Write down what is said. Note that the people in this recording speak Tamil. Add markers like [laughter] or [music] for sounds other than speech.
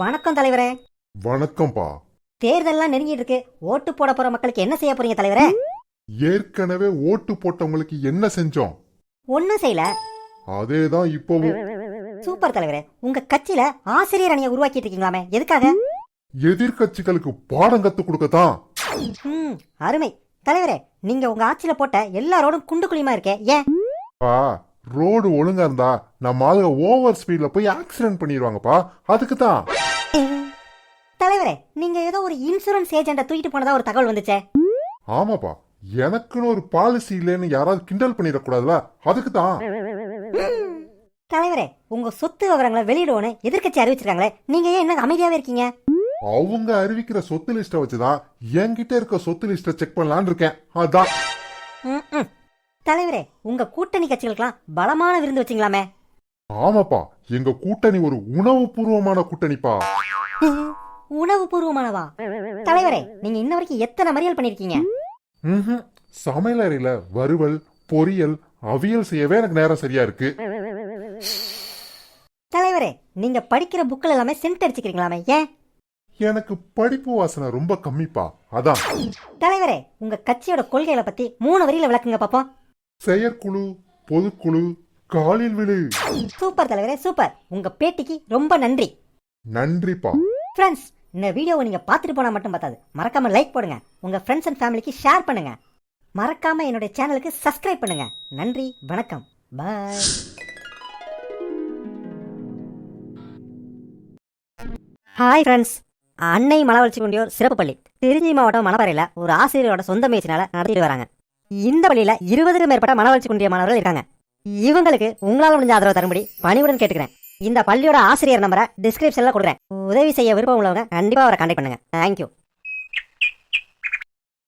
வணக்கம் தலைவரே. வணக்கம்பா. தேர்தல்லாம் நெருங்கிட்டு இருக்கு ஓட்டு போட போற மக்களுக்கு என்ன செய்ய போறீங்க தலைவரே? ஏற்கனவே ஓட்டு போட்டவங்களுக்கு என்ன செஞ்சோம்? ஒன்னும் செய்யல. அதேதான் இப்பவும். சூப்பர் தலைவரே. உங்க கட்சியில ஆசிரியர் அணியை உருவாக்கிட்டு இருக்கீங்களாமே. எதுக்காக? எதிர்க்கட்சிகளுக்கு பாடம் கத்து கொடுக்கத்தான். ம் அருமை. தலைவரே நீங்க உங்க ஆட்சியில போட்ட எல்லாரோடும் குண்டு குழியுமா இருக்கே? ஏன்? பா ரோடு ஒழுங்கா இருந்தா நம்ம ஆளுங்க ஓவர் ஸ்பீட்ல போய் ஆக்சிடென்ட் பண்ணிடுவாங்கப்பா. அதுக்கு தான் தலைவரே நீங்க ஏதோ ஒரு இன்சூரன்ஸ் ஏஜென்ட தூக்கிட்டு போனதா ஒரு தகவல் வந்துச்சே. ஆமாப்பா எனக்குன்னு ஒரு பாலிசி இல்லைன்னு யாராவது கிண்டல் பண்ணிடக்கூடாதுல அதுக்கு தான். தலைவரே உங்க சொத்து விவரங்களை வெளியிடுவோன்னு எதிர்க்கட்சி அறிவிச்சிருக்காங்களே நீங்க ஏன் என்ன அமைதியாவே இருக்கீங்க? அவங்க அறிவிக்கிற சொத்து லிஸ்ட வச்சுதான் என்கிட்ட இருக்க சொத்து லிஸ்ட செக் பண்ணலான்னு இருக்கேன். அதான். தலைவரே உங்க கூட்டணி கட்சிகளுக்கெல்லாம் பலமான விருந்து வச்சிங்களாமே. ஆமாப்பா எங்க கூட்டணி ஒரு உணவு பூர்வமான கூட்டணிப்பா. [laughs] உணவு பூர்வமானவா தலைவரே நீங்க இன்ன வரைக்கும் எத்தனை மறியல் பண்ணிருக்கீங்க. சமையலறையில வறுவல் பொரியல் அவியல் செய்யவே எனக்கு நேரம் சரியா இருக்கு. தலைவரே நீங்க படிக்கிற புக்கில் எல்லாமே சென்ட் அடிச்சுக்கிறீங்களாமே ஏன்? எனக்கு படிப்பு வாசனை ரொம்ப கம்மிப்பா அதான். தலைவரே உங்க கட்சியோட கொள்கைகளை பத்தி மூணு வரியில விளக்குங்க பாப்போம். செயற்குழு பொதுக்குழு காலில் விழு. சூப்பர் தலைவரே சூப்பர். உங்க பேட்டிக்கு ரொம்ப நன்றி. நன்றிப்பா. ஃப்ரெண்ட்ஸ் இந்த வீடியோவை நீங்கள் பார்த்துட்டு போனால் மட்டும் பார்த்தாது. மறக்காமல் லைக் போடுங்க. உங்கள் ஃப்ரெண்ட்ஸ் அண்ட் ஃபேமிலிக்கு ஷேர் பண்ணுங்கள் மறக்காமல் என்னுடைய சேனலுக்கு சப்ஸ்கிரைப் பண்ணுங்கள் நன்றி வணக்கம். பாய் ஹாய் ஃப்ரெண்ட்ஸ் அன்னை மலவளர்ச்சி குண்டியோர் சிறப்பு பள்ளி. திருச்சி மாவட்டம் மணப்பாறையில் ஒரு ஆசிரியரோட சொந்த முயற்சினால நடத்திட்டு வராங்க. இந்த பள்ளியில் இருபதுக்கும் மேற்பட்ட மனவளர்ச்சி குன்றிய மாணவர்கள் இருக்காங்க. இவங்களுக்கு உங்களால் முடிஞ்ச ஆதரவு தரும்படி பணிவுடன் கேட்டுக்கிறேன். இந்த பள்ளியோட ஆசிரியர் நம்பரை டிஸ்கிரிப்ஷன்ல கொடுக்குறேன். உதவி செய்ய விருப்பம் உள்ளவங்க கண்டிப்பா அவரை கான்டாக்ட் பண்ணுங்க. தேங்க்யூ